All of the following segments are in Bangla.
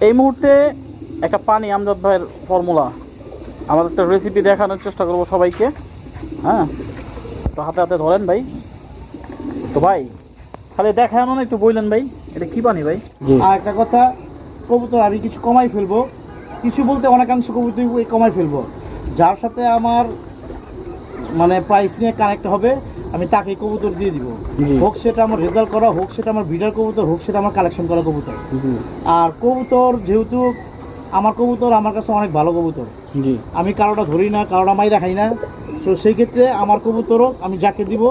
এই মুহূর্তে একটা পানি আমজাদ ভাইয়ের ফর্মুলা আমার একটা রেসিপি দেখানোর চেষ্টা করব সবাইকে। হ্যাঁ? তো হাতে হাতে ধরেন ভাই। তো ভাই তাহলে দেখানো না একটু বললেন ভাই। এটা কি পানি ভাই? আর একটা কথা কবুতর আমি কিছু কমাই ফেলব। কিছু বলতে অনেকাংশ কবুতর কমাই ফেলব। যার সাথে আমার মানে প্রাইস নিয়ে কানেক্ট হবে আমি তাকে কবুতর দিয়ে দিব। হোক সেটা আমার রেজাল্ট করা হোক সেটা আমার বিডার কবুতর হোক সেটা আমার কালেকশন করা কবুতর। আর কবুতর যেহেতু আমার কবুতর আমার কাছে অনেক ভালো কবুতর। আমি কারোটা ধরি না কারোটা মাইরা খাই না। তো সেই ক্ষেত্রে আমার কবুতরও আমি যাকে দিব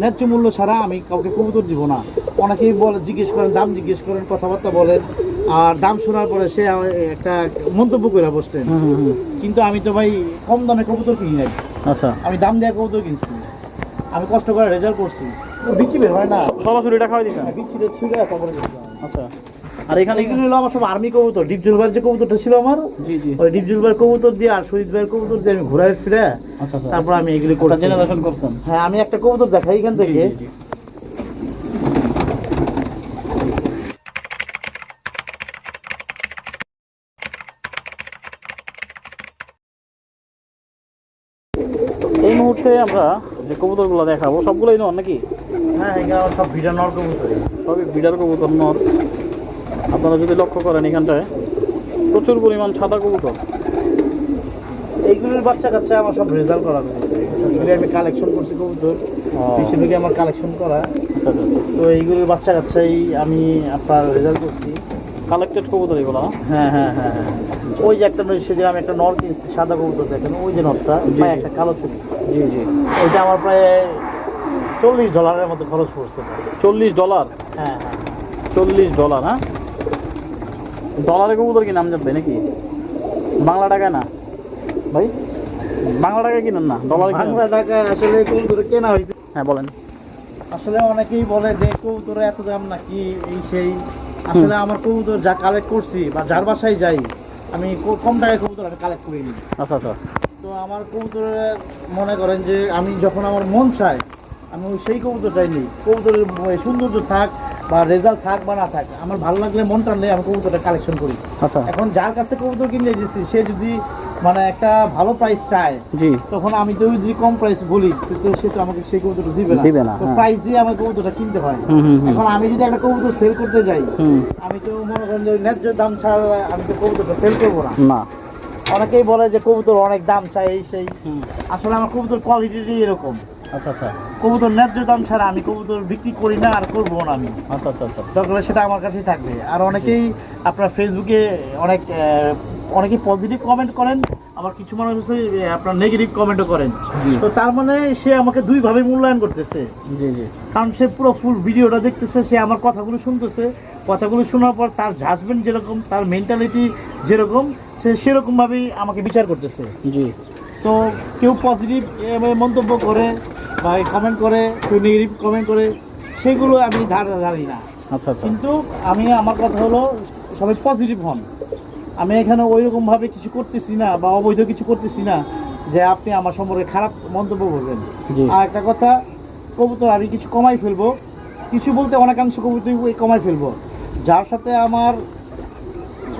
ন্যায্য মূল্য ছাড়া আমি কাউকে কবুতর দিব না। অনেকেই বলে জিজ্ঞেস করেন দাম জিজ্ঞেস করেন কথাবার্তা বলেন। আর দাম শোনার পরে সে একটা মন্তব্য করে বসতেন। কিন্তু আমি তো ভাই কম দামে কবুতর কিনি নাই। আচ্ছা। আমি দাম দেওয়া কবুতর কিনছি। আমি কষ্ট করে রেজাল্ট করছি। বিচি বের হয় না। সরাসরি এটা খাওয়াই দিচ্ছেন বিচিটা ছিল তারপরে। আচ্ছা। আর এখানে এগুলো হলো আমার সব আর্মি কবুতর। ডিপজুল ভাইয়ের যে কবুতরটা ছিল আমার জি জি। ওই ডিপজুল ভাইয়ের কবুতর দিয়ে আর শহীদ ভাইয়ের কবুতর দিয়ে আমি ঘুরাই ফিরে আচ্ছা আচ্ছা। তারপর আমি এগুলি করছি। জেনারেশন করছেন? হ্যাঁ আমি একটা কবুতর দেখাই এখান থেকে। এই মুহূর্তে আমরা যে কবুতরগুলো দেখাবো সবগুলোই নর নাকি? হ্যাঁ আমার সব ভিড়া নর কবুতর। সবই বিডার কবুতর নর। আপনারা যদি লক্ষ্য করেন এখানটায় প্রচুর পরিমাণ সাদা কবুতর। এইগুলোর বাচ্চা কাচ্চা আমার সব রেজাল্ট করা আমি কালেকশন করছি। কবুতর। বেশিরভাগই আমার কালেকশন করা। আচ্ছা আচ্ছা তো এইগুলোর বাচ্চা কাচ্চাই আমি আপনার রেজাল্ট করছি। কালেক্টেড কবুতর এগুলো হ্যাঁ? হ্যাঁ হ্যাঁ হ্যাঁ ওই যে একটা সেদিন আমি একটা নর কিনছি সাদা কবুতর দেখেন ওই যে নরটা জি, প্রায় একটা কালো চুলি। জি জি। ওইটা আমার প্রায় চল্লিশ ডলারের মতো খরচ পড়ছে। চল্লিশ ডলার হ্যাঁ হ্যাঁ। চল্লিশ ডলার হ্যাঁ? ডলারে কবুতর কি নাম যাবে নাকি? বাংলা টাকায় না। ভাই? বাংলা টাকায় কিনেন না ডলারে বাংলা টাকা আসলে কবুতর কেনা হয়েছে। হ্যাঁ বলেন। আসলে অনেকেই বলে যে কবুতর এত দাম নাকি এই সেই। আসলে আমার কবুতর যা কালেক্ট করছি বা যার বাসায় যাই আমি কম টাকায় কবুতর কালেক্ট করিনি আচ্ছা আচ্ছা। তো আমার কবুতরের মনে করেন যে আমি যখন আমার মন চায় আমি ওই সেই কবুতরটাই নিই। কবুতরের সৌন্দর্য থাক বা রেজাল্ট থাক বা না থাক আমার ভালো লাগলে মন টানলে আমি কবুতরটা কালেকশন করি। আচ্ছা। এখন যার কাছে কবুতর কিনে দিচ্ছি সে যদি মানে একটা ভালো প্রাইস চায় জি। তখন আমি তো যদি কম প্রাইস বলি তো- সে তো আমাকে সেই কবুতরটা দিবে না। দিবে না, তো হ্যাঁ। প্রাইস দিয়ে আমার কবুতরটা কিনতে হয়। এখন আমি যদি একটা কবুতর সেল করতে যাই আমি তো মনে করেন যে ন্যায্য দাম ছাড়া আমি তো কবুতরটা সেল করব না। না। অনেকেই বলে যে কবুতর অনেক দাম চাই এই সেই। আসলে আমার কবুতর কোয়ালিটিটাই এরকম। আচ্ছা আচ্ছা। কবুতর ন্যায্য দাম ছাড়া আমি কবুতর বিক্রি করি না আর করব না আমি। আচ্ছা আচ্ছা আচ্ছা। দরকার সেটা আমার কাছেই থাকবে। আর অনেকেই আপনার ফেসবুকে অনেক আহ, অনেকেই পজিটিভ কমেন্ট করেন আবার কিছু মানুষ আপনার নেগেটিভ কমেন্টও করেন। তো তার মানে সে আমাকে দুইভাবে মূল্যায়ন করতেছে। জি জি। কারণ সে পুরো ফুল ভিডিওটা দেখতেছে সে আমার কথাগুলো শুনতেছে। কথাগুলো শোনার পর তার জাজমেন্ট যেরকম তার মেন্টালিটি যেরকম সে সেরকমভাবেই আমাকে বিচার করতেছে। জি। তো কেউ পজিটিভ মন্তব্য করে বা কমেন্ট করে কেউ নেগেটিভ কমেন্ট করে সেগুলো আমি ধার জানি না। আচ্ছা আচ্ছা। কিন্তু আমি আমার কথা হলো সবাই পজিটিভ হন। আমি এখানে ওই রকমভাবে কিছু করতেছি না বা অবৈধ কিছু করতেছি না যে আপনি আমার সম্পর্কে খারাপ মন্তব্য করবেন। আর একটা কথা কবুতর আমি কিছু কমাই ফেলব। কিছু বলতে অনেকাংশ কবুতর কমাই ফেলব। যার সাথে আমার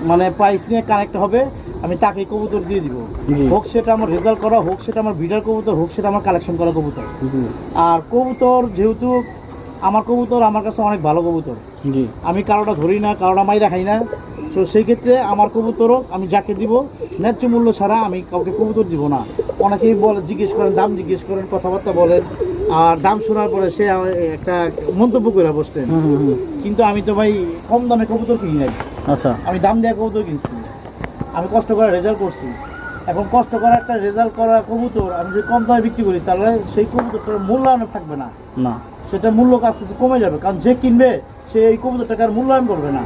মানে প্রাইস নিয়ে কানেক্ট হবে আমি তাকে কবুতর দিয়ে দিব। হোক সেটা আমার রেজাল্ট করা হোক সেটা আমার বিডার কবুতর হোক সেটা আমার কালেকশন করা কবুতর। আর কবুতর যেহেতু আমার কবুতর আমার কাছে অনেক ভালো কবুতর। আমি কারোটা ধরি না কারোটা মাইরা খাই না। তো সেই ক্ষেত্রে আমার কবুতরও আমি যাকে দিব ন্যায্য মূল্য ছাড়া আমি কাউকে কবুতর দিব না। অনেকেই বলে জিজ্ঞেস করেন দাম জিজ্ঞেস করেন কথাবার্তা বলেন আর দাম শোনার পরে সে একটা মন্তব্য করে বসতেন। কিন্তু আমি তো ভাই কম দামে কবুতর কিনি নাই। আচ্ছা। আমি দাম দেওয়া কবুতর কিনছি। আমি কষ্ট করে রেজাল্ট করছি। এখন কষ্ট করা একটা রেজাল্ট করা কবুতর আমি যদি কম দামে বিক্রি করি তাহলে সেই কবুতরটার মূল্যায়ন থাকবে না। না। সেটা মূল্য আস্তে আস্তে কমে যাবে কারণ যে কিনবে সে এই কবুতরটাকে আর মূল্যায়ন করবে না।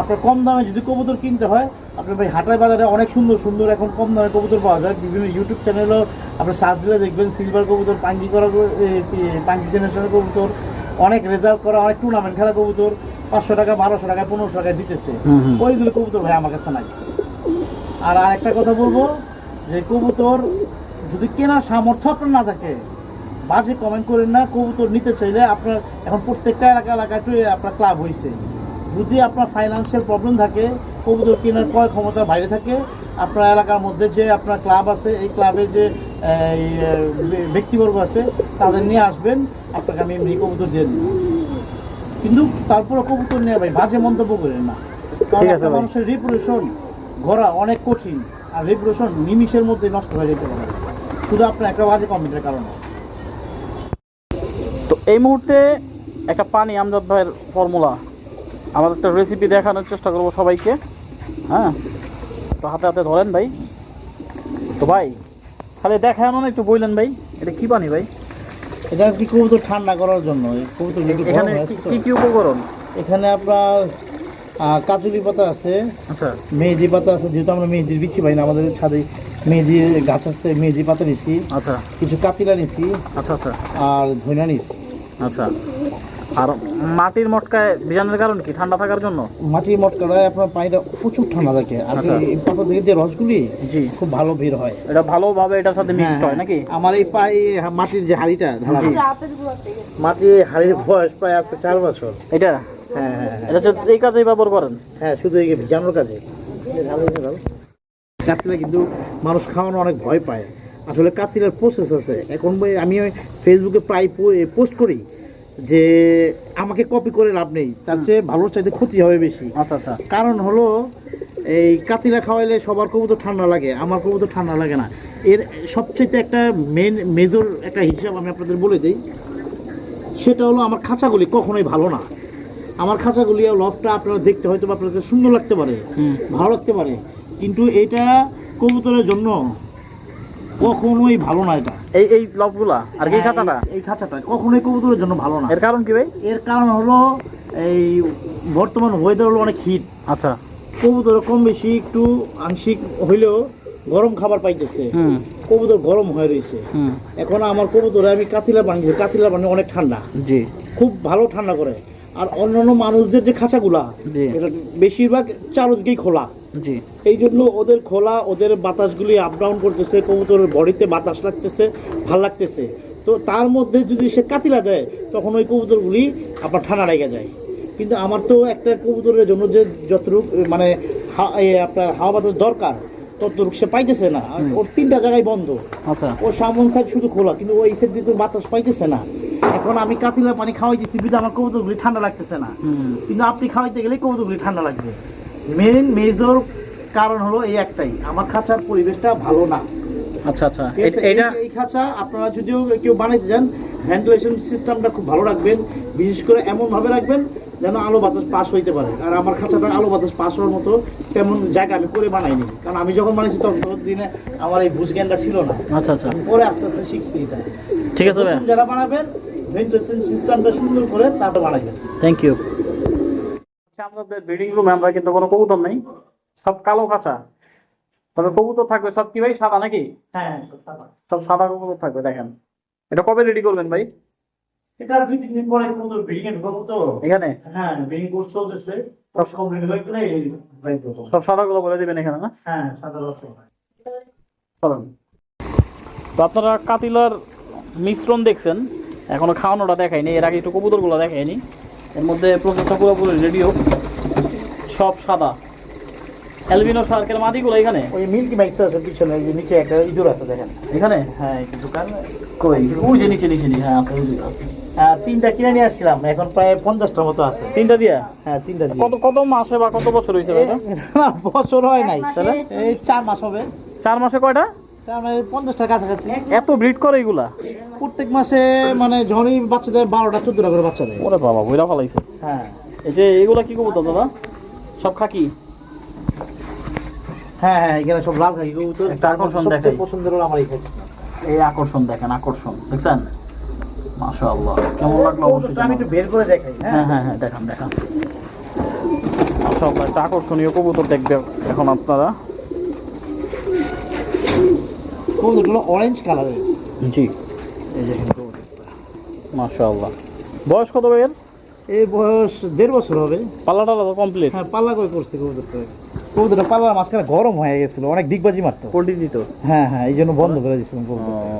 আপনার কম দামে যদি কবুতর কিনতে হয় আপনার ভাই হাটার বাজারে অনেক সুন্দর সুন্দর এখন কম দামে কবুতর পাওয়া যায়। বিভিন্ন ইউটিউব চ্যানেলও আপনার সার্চ দিলে দেখবেন সিলভার কবুতর পাঙ্কি করা পাঙ্কি জেনারেশনের কবুতর অনেক রেজাল্ট করা অনেক টুর্নামেন্ট খেলা কবুতর পাঁচশো টাকা বারোশো টাকা পনেরোশো টাকায় দিতেছে। ওইগুলো কবুতর ভাই আমার কাছে নাই। আর আরেকটা কথা বলব যে কবুতর যদি কেনার সামর্থ্য আপনার না থাকে বাজে কমেন্ট করেন না। কবুতর নিতে চাইলে আপনার এখন প্রত্যেকটা এলাকা এলাকায় আপনার ক্লাব হয়েছে যদি আপনার ফাইন্যান্সিয়াল প্রবলেম থাকে কবুতর কেনার ক্রয় ক্ষমতার বাইরে থাকে আপনার এলাকার মধ্যে যে আপনার ক্লাব আছে এই ক্লাবের যে ব্যক্তিবর্গ আছে তাদের নিয়ে আসবেন আপনাকে আমি এমনি কবুতর দিয়ে দেবো। কিন্তু তারপরে কবুতর নিয়ে ভাই বাজে মন্তব্য করেন না। কারণ মানুষের রিপুটেশন গড়া অনেক কঠিন আর রিপুটেশন নিমিষের মধ্যে নষ্ট হয়ে যেতে পারে। শুধু আপনার একটা বাজে কমেন্টের কারণে। তো এই মুহূর্তে একটা পানি আমজাদ ভাইয়ের ফর্মুলা আমার একটা রেসিপি দেখানোর চেষ্টা করব সবাইকে। হ্যাঁ? তো হাতে হাতে ধরেন ভাই। তো ভাই তাহলে দেখায় না একটু বললেন ভাই। এটা কি পানি ভাই? এটা কি কবুতর ঠান্ডা করার জন্য? কবুতর এখানে হয়ে কি- কি উপকরণ? এখানে আপনার কাজুলি পাতা আছে আচ্ছা। মেহেদি পাতা আছে যেহেতু আমরা মেহেদির বিচ্ছি পাই না আমাদের ছাদে মেহেদির গাছ আছে মেহেদি পাতা নিছি আচ্ছা। কিছু কাপিলা নিছি আচ্ছা আচ্ছা। আর ধইনা নিছি আচ্ছা। আর মাটির মটকায় ভিজানোর কারণ কি? ঠান্ডা থাকার জন্য? মাটির মটকাটায় আপনার পানিটা প্রচুর ঠান্ডা থাকে। আর আচ্ছা। এই পাতা থেকে যে রসগুলি জি। খুব ভালো বের হয়। এটা ভালোভাবে এটার সাথে মিক্সড হ্যাঁ, হয় নাকি? আমার এই পাই মাটির যে হাড়িটা জি। মাটির হাড়ির বয়স প্রায় আজকে চার বছর। এটা? হ্যাঁ হ্যাঁ হ্যাঁ। এটা এই কাজেই ব্যবহার করেন? হ্যাঁ শুধু এই ভিজানোর কাজে। কাতিলা কিন্তু মানুষ খাওয়ানো অনেক ভয় পায়। আসলে কাতিলার প্রসেস আছে। এখন আমি ফেসবুকে প্রায় পোস্ট করি। যে আমাকে কপি করে লাভ নেই তার চেয়ে ভালোর চাইতে ক্ষতি হবে বেশি। আচ্ছা আচ্ছা। কারণ হলো এই কাতিলা খাওয়াইলে সবার কবুতর ঠান্ডা লাগে আমার কবুতর ঠান্ডা লাগে না। এর সবচেয়ে একটা মেন মেজর একটা হিসাব আমি আপনাদের বলে দিই সেটা হলো আমার খাঁচাগুলি কখনোই ভালো না। আমার খাঁচাগুলি লফটা আপনারা দেখতে হয়তো বা আপনাদের সুন্দর লাগতে পারে ভালো লাগতে পারে কিন্তু এটা কবুতরের জন্য কখনোই ভালো না এটা। এই এই লবগুলা আর কি হ্যাঁ, খাঁচাটা? এই- খাঁচাটা কখনোই কবুতরের জন্য ভালো না। এর কারণ কি ভাই? এর কারণ হলো এই বর্তমান ওয়েদার হলো অনেক হিট আচ্ছা। কবুতর কম বেশি একটু আংশিক হইলেও গরম খাবার পাইতেছে। কবুতর গরম হয়ে রয়েছে এখন আমার কবুতরে আমি কাতিলা দিই, কাতিলা পানি অনেক ঠান্ডা। জি। খুব ভালো ঠান্ডা করে। আর অন্যান্য মানুষদের যে খাঁচাগুলা এটা বেশিরভাগ চারোদিকেই খোলা। জি। এই জন্য ওদের খোলা ওদের বাতাসগুলি আপ ডাউন করতেছে কবুতরের বডিতে বাতাস লাগতেছে ভালো লাগতেছে। তো তার মধ্যে যদি সে কাতিলা দেয় তখন ওই কবুতরগুলি আপনার ঠান্ডা লেগে যায়। কিন্তু আমার তো একটা কবুতরের জন্য যে যতটুক মানে আপনার হাওয়া বাতাস দরকার ততটুক সে পাইতেছে না। ওর তিনটা জায়গায় বন্ধ। আচ্ছা। ও সামন সাইড শুধু খোলা কিন্তু ওই সাইড দিয়ে বাতাস পাইতেছে না। এখন আমি কাতিলা পানি খাওয়াই দিচ্ছি বিধা আমার কবুতরগুলি ঠান্ডা লাগতেছে না। কিন্তু আপনি খাওয়াইতে গেলে কবুতরগুলি ঠান্ডা লাগবে। মেন মেজর কারণ হলো এই একটাই। আমার খাঁচার পরিবেশটা ভালো না। আচ্ছা আচ্ছা। ঠিক আছে? এ- এটা এই- খাঁচা আপনারা যদিও কেউ বানাইতে যান ভেন্টিলেশন সিস্টেমটা খুব ভালো রাখবেন। বিশেষ করে এমন ভাবে রাখবেন যেন আলো বাতাস পাস হইতে পারে। আর আমার খাঁচাটা আলো বাতাস পাস হওয়ার মতো তেমন জায়গা আমি করে বানাইনি। কারণ আমি যখন বানিয়েছি তখন দিনে আমার এই বুঝ জ্ঞানটা ছিল না। আচ্ছা আচ্ছা। পরে আস্তে আস্তে শিখছি এটা। ঠিক আছে ভাই যারা বানাবেন ভেন্টিলেশন সিস্টেমটা সুন্দর করে তারপর বানাবেন থ্যাংক ইউ আমাদের ব্রিডিং রুমে আমরা কিন্তু কোনো কবুতর নেই সব কালো কাঁচা। তবে কবুতর থাকবে সব কি ভাই সাদা নাকি? হ্যাঁ সব সাদা। কবুতর থাকবে দেখেন। এটা কবে রেডি করবেন ভাই? এটা দুই তিন দিন পরে কবুতর ব্রিডিং করব তো। এখানে? হ্যাঁ ব্রিডিং কোর্স চলতেছে। সব কমপ্লিট হয়ে গেলে সব সাদা গুলো বলে দিবেন এখানে না? হ্যাঁ সাদা চলেন। তো আপনারা কাতিলার মিশ্রণ দেখছেন এখনও খাওয়ানোটা দেখায়নি এর আগে একটু কবুতর কবুতরগুলো দেখায়নি এর মধ্যে প্রসেসটা পুরোপুরি রেডিও সব সাদা। অ্যালবিনো সার্কেল মাদিগুলো এখানে? ওই মিল্কি মাইক্স আছে পিছনে এই যে নিচে একটা ইঁদুর আছে দেখেন। এখানে? হ্যাঁ এই দোকান। কই? ওই যে নিচে নিচে নিচে, হ্যাঁ আছে ওই আছে। তিনটা কিনে নিয়ে আসছিলাম এখন প্রায় পঞ্চাশটার মতো আছে। তিনটা দিয়া? হ্যাঁ তিনটা দিয়ে। কত কত মাসে বা কত বছর হয়েছে বছর হয় নাই। তাহলে? এই চার মাস হবে। চার মাসে কয়টা? পঞ্চাশটার কাছাকাছি। এত ব্রিড করে এগুলা? প্রত্যেক মাসে মানে যখনই বাচ্চা দেয় বারোটা চোদ্দটা করে বাচ্চা দেয়। ওরে বাবা বইরা ফেলাইছে হ্যাঁ। এই যে এগুলা কি কবুতর দাদা? সব খাকি? হ্যাঁ হ্যাঁ এখানে সব লাল খাকি কবুতর। একটা আকর্ষণ দেখাই। পছন্দের হলো আমার এই খাকি। এই আকর্ষণ দেখেন আকর্ষণ। দেখছেন? মাশাআল্লাহ কেমন লাগল অবশ্যই আমি একটু বের করে দেখাই হ্যাঁ? হ্যাঁ হ্যাঁ হ্যাঁ দেখান দেখান। মাশাআল্লাহ একটা আকর্ষণীয় কবুতর দেখবে এখন আপনারা। কবুতরগুলো অরেঞ্জ কালারের জি। এই যে। মাশাআল্লাহ। বয়স কত ভাইয়ের? এই বয়স দেড় বছর হবে। পাল্লা টাল্লা কমপ্লিট হ্যাঁ পাল্লা করে করছে কবুতরটা। কবুতরটা পাল্লার মাঝখানে গরম হয়ে গেছিল অনেক ডিগবাজি মারতো। পোল্ট্রি দিত হ্যাঁ হ্যাঁ এই জন্য বন্ধ করে দিয়েছিলাম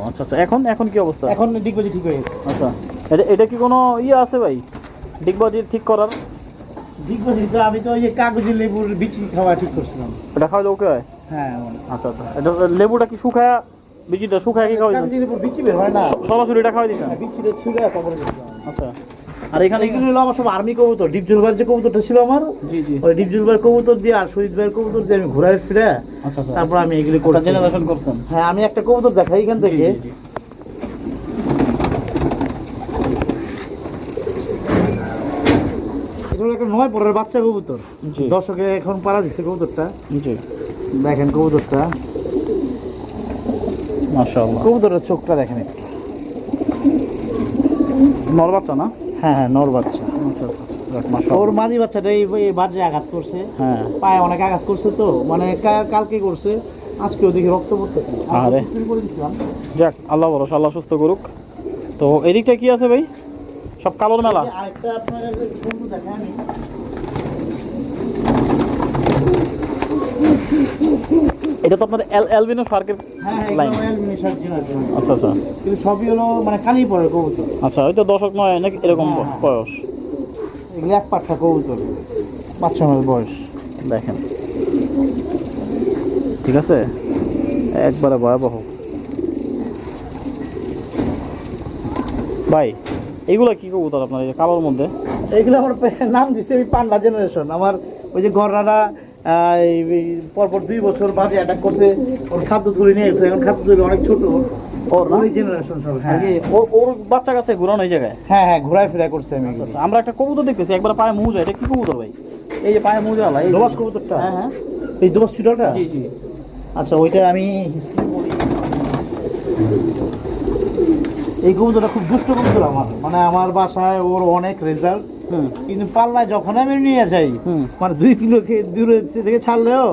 আচ্ছা আচ্ছা এখন এখন কি অবস্থা? এখন ডিগবাজি ঠিক হয়ে গেছে। আচ্ছা এটা এটা কি কোনো ইয়ে আছে ভাই? ডিগবাজি ঠিক করার? বলছি তো আমি তো ওই যে কাগজি লেবুর বিচি খাওয়া ঠিক করছিলাম। এটা খাওয়াইলে ওকে হয়? হ্যাঁ আচ্ছা আচ্ছা এটা লেবুটা কি শুকায় বিচিটা শুকায় কি খাওয়াই কাগজি লেবুর বিচি বের হয় না। সরাসরি এটা খাওয়াই দিচ্ছেন বিচিটা ছুলে তারপরে আচ্ছা। আর এখানে এগুলো হলো আমার সব আর্মি কবুতর। ডিপ জলবার যে কবুতরটা ছিল আমার জি জি। ওই ডিপ জলবার কবুতর দিয়ে আর শহীদ ভাইয়ের কবুতর দিয়ে আমি ঘুরাই ফিরে আচ্ছা আচ্ছা। তারপর আমি এগুলি কোটা করছি। জেনারেশন করছেন? হ্যাঁ আমি একটা কবুতর দেখাই এখান থেকে। হলো একটা নয় পরের বাচ্চা কবুতর। দর্শকে এখন পাড়া দিচ্ছে কবুতরটা। দেখেন কবুতরটা। মাশাআল্লাহ। কবুতরের চোখটা দেখেন একটু। নর বাচ্চা না? হ্যাঁ হ্যাঁ নর বাচ্চা। আচ্ছা আচ্ছা আচ্ছা। ওর মাঝি বাচ্চাটা এই বাজে আঘাত করছে। হ্যাঁ। পায়ে অনেক আঘাত করছে তো। মানে কালকে করছে আজকেও দেখি রক্ত পড়তেছে। আরে। যাক আল্লাহ ভরসা আল্লাহ সুস্থ করুক। তো এদিকটা কি আছে ভাই? সব কালোর মেলা? আরেকটা আপনার দেখেন আমি। এটা তো আপনার এল এলবিনো শার্কের হ্যাঁ হ্যাঁ লাইন আচ্ছা আচ্ছা। কিন্তু সবই হলো মানে কানি পড়ে কবুতর। আচ্ছা ওই তো দশক নয় নাকি এরকম হ্যাঁ, হ্যাঁ। বয়স? এগুলো এক পাঠা কবুতর বাচ্চা মাস বয়স। দেখেন। ঠিক আছে? একবারে ভয়াবহ। ভাই এইগুলা কি কবুতর আপনার এই যে কালোর মধ্যে? এইগুলো আমার নাম দিচ্ছে আমি পান্ডা জেনারেশন আমার ওই যে গররারা পরপর দুই বছর বাজে অ্যাটাক করছে। ওর খাদ্য তুলে নিয়ে গেছে। এখন খাদ্য তুলে অনেক ছোট। ওর জেনারেশন সব। হ্যাঁ। ওর- বাচ্চা কাছে ঘুরানো এই জায়গায়? হ্যাঁ হ্যাঁ ঘোরায় ফেরা করছে আমি। আচ্ছা আচ্ছা। আমরা একটা কবুতর দেখতেছি। একবার পায়ে মুজা এটা কি কবুতর ভাই? এই যে পায়ে মুজা আলা এই যে- দোবাস কবুতরটা? হ্যাঁ হ্যাঁ। এই দোবাস চুটাটা জি জি। আচ্ছা ওইটা আমি এই কবুতরটা খুব দুষ্ট কবুতর আমার। মানে আমার বাসায় ওর অনেক রেজাল্ট কিন্তু পাল্লায় যখন আমি নিয়ে যাই মানে দুই কিলো দূরে থেকে ছাড়লেও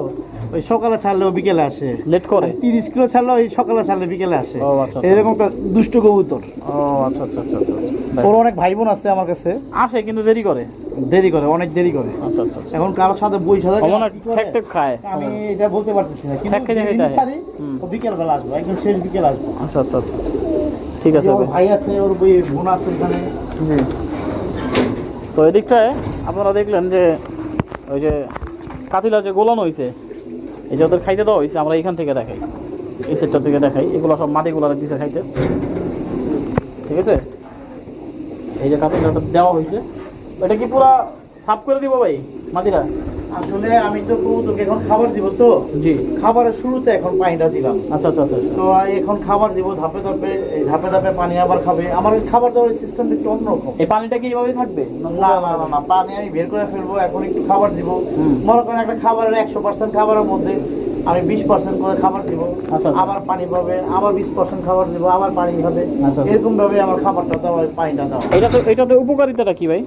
ওই সকালে ছাড়লেও বিকেলে আসে। লেট করে? তিরিশ কিলো ছাড়লেও ওই সকালে ছাড়লে বিকেলে আসে। আচ্ছা, আচ্ছা। এরকম একটা দুষ্ট কবুতর। ও আচ্ছা আচ্ছা আচ্ছা আচ্ছা। ওর অনেক ভাই বোন আছে আমার কাছে। আসে কিন্তু দেরি করে। দেরি করে অনেক দেরি করে। আচ্ছা আচ্ছা আচ্ছা। এখন কারোর সাথে বই সাথে খায়। আমি এটা বলতে পারতেছি না কিন্তু। ছাড়ি বিকেল বেলা আসব একদম শেষ বিকেল আসব। আচ্ছা আচ্ছা আচ্ছা ঠিক আছে ওর ভাই। আছে ওর বই বোন আছে এখানে। তো এদিকটায় আপনারা দেখলেন যে ওই যে কাতিলা যে গোলানো হয়েছে এই যে ওদের খাইতে দেওয়া হয়েছে আমরা এখান থেকে দেখাই। এই সেটটার থেকে দেখাই। এগুলো সব মাটিগুলো দিচ্ছে খাইতে। ঠিক আছে? এই যে কাতিলাটা দেওয়া হয়েছে এটা কি পুরা সাফ করে দিব ভাই মাটিরা আসলে আমি তো কবুতরকে এখন খাবার দিব তো। জি। খাবারের শুরুতে এখন পানিটা দিলাম। আচ্ছা আচ্ছা আচ্ছা আচ্ছা। তো এখন খাবার দিব ধাপে ধাপে এই ধাপে ধাপে পানি আবার খাবে। আমার খাবার দেওয়ার সিস্টেমটা একটু অন্যরকম। এই পানিটা কি এইভাবেই থাকবে? না না না না পানি আমি বের করে ফেলব এখন একটু খাবার দিব। মনে করেন একটা খাবারের একশো পার্সেন্ট খাবারের মধ্যে আমি বিশ পার্সেন্ট করে খাবার দিব। আচ্ছা, আচ্ছা। আবার পানি পাবে আবার বিশ পার্সেন্ট খাবার দিব আবার পানি খাবে। এরকম ভাবে আমার খাবারটা দেওয়া পানিটা দেওয়া এটা তো এটা তো উপকারিতাটা কি ভাই?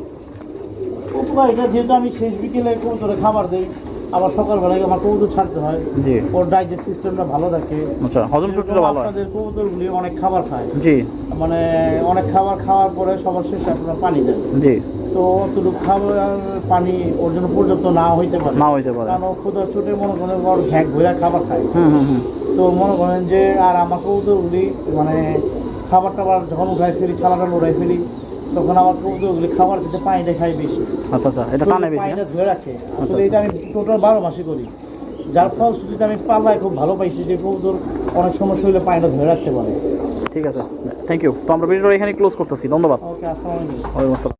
উপকার এটা যেহেতু আমি শেষ বিকেলে কবুতরে খাবার দিই আবার সকালবেলায় আমার কবুতর ছাড়তে হয় জি। ওর ডাইজেস্ট সিস্টেমটা ভালো থাকে। আচ্ছা হজম শক্তিটা ভালো হয়। আপনাদের কবুতরগুলি অনেক খাবার খায়। জি। মানে অনেক খাবার খাওয়ার পরে সবার শেষে আপনারা পানি দেন। জি। তো অতটুকু খাবার পানি ওর জন্য পর্যাপ্ত না হইতে পারে। না হইতে পারে। কারণ ক্ষুদা ছুটে মনে করেন ওর ঘ্যাক ঘুরে খাবার খায়। হুম হুম হুম। তো মনে করেন যে আর আমার কবুতরগুলি মানে খাবার টাবার যখন উঠাই ফেলি ছালাটা উঠাই ফেলি তখন আমার কবুতরগুলি খাবার খেতে পানিটা খাই বেশি। আচ্ছা আচ্ছা এটা টানে বেশি পানিটা হ্যাঁ? ধরে রাখে। আচ্ছা, আসলে এটা আমি টোটাল বারো মাসে করি। যার ফলশ্রুতিতে আমি পাল্লায় খুব ভালো পাইছি যে কবুতর অনেক সময় শরীরে পানিটা ধরে রাখতে পারে। ঠিক আছে থ্যাংক ইউ। তো আমরা ভিডিওটা এখানে ক্লোজ করতেছি ধন্যবাদ। ওকে আসসালামু আলাইকুম। ওয়ালাইকুম আসসালাম।